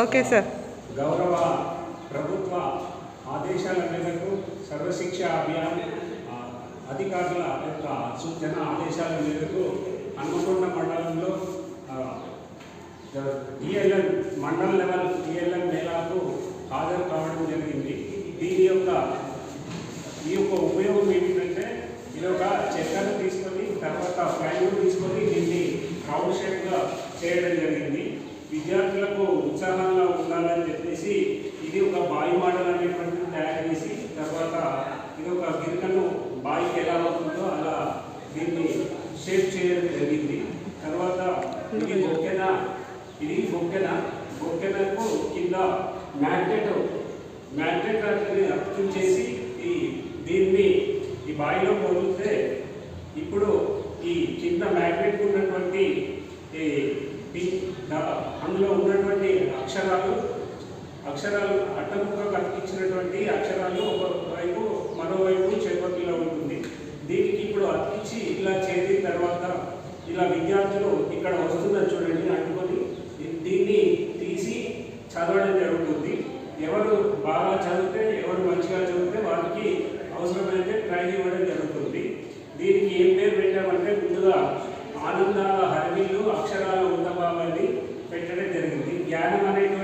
Okay sir. గౌరవ ప్రభుత్వ ఆదేశాల మేరకు సర్వశిక్ష అభియాన్ అధికారుల యొక్క సూచన ఆదేశాల మేరకు హన్మకొండ మండలంలో డిఎల్ఎన్ మండల లెవెల్ డిఎల్ఎన్ మేళాకు హాజరు కావడం జరిగింది. దీని యొక్క ఈ యొక్క ఉపయోగం ఏమిటంటే ఇది ఒక చెక్కను తీసుకొని తర్వాత ప్లైవుడ్ తీసుకొని దీన్ని రౌండ్ షేప్గా చేయడం జరిగింది. విద్యా ఉత్సాహంగా ఉండాలని చెప్పేసి ఇది ఒక బాయి మోడల్ అనేటువంటిది తయారు చేసి తర్వాత ఇది ఒక గిరికను బాయికి ఎలా అవుతుందో అలా దీన్ని షేప్ చేయడం జరిగింది. తర్వాత ఇది బొక్కెన ఇది బొక్కెన బొక్కెనకు కింద మ్యాగ్నెట్ మ్యాగ్నెట్ అనేది చేసి ఈ దీన్ని ఈ బాయిలో వదిలితే ఇప్పుడు ఈ కింద మ్యాగ్నెట్ ఉన్నటువంటి అందులో ఉన్నటువంటి అక్షరాలు అక్షరాలు అట్టముగా కనిపించినటువంటి అక్షరాలు ఒకవైపు మరోవైపు చేపట్టిలో ఉంటుంది. దీనికి ఇప్పుడు అతికించి ఇలా చేరిన తర్వాత ఇలా విద్యార్థులు ఇక్కడ వస్తున్నారు చూడండి అనుకొని దీన్ని తీసి చదవడం జరుగుతుంది. ఎవరు బాగా చదివితే ఎవరు మంచిగా చదివితే వాళ్ళకి అవసరమైతే ట్రైన్ ఇవ్వడం జరుగుతుంది. దీనికి ఏం పేరు పెట్టామంటే ముందుగా ఆనందాల హరివిల్లు అక్షరాల ఉండబాబని పెట్టడం జరిగింది. జ్ఞానం అనేటువంటి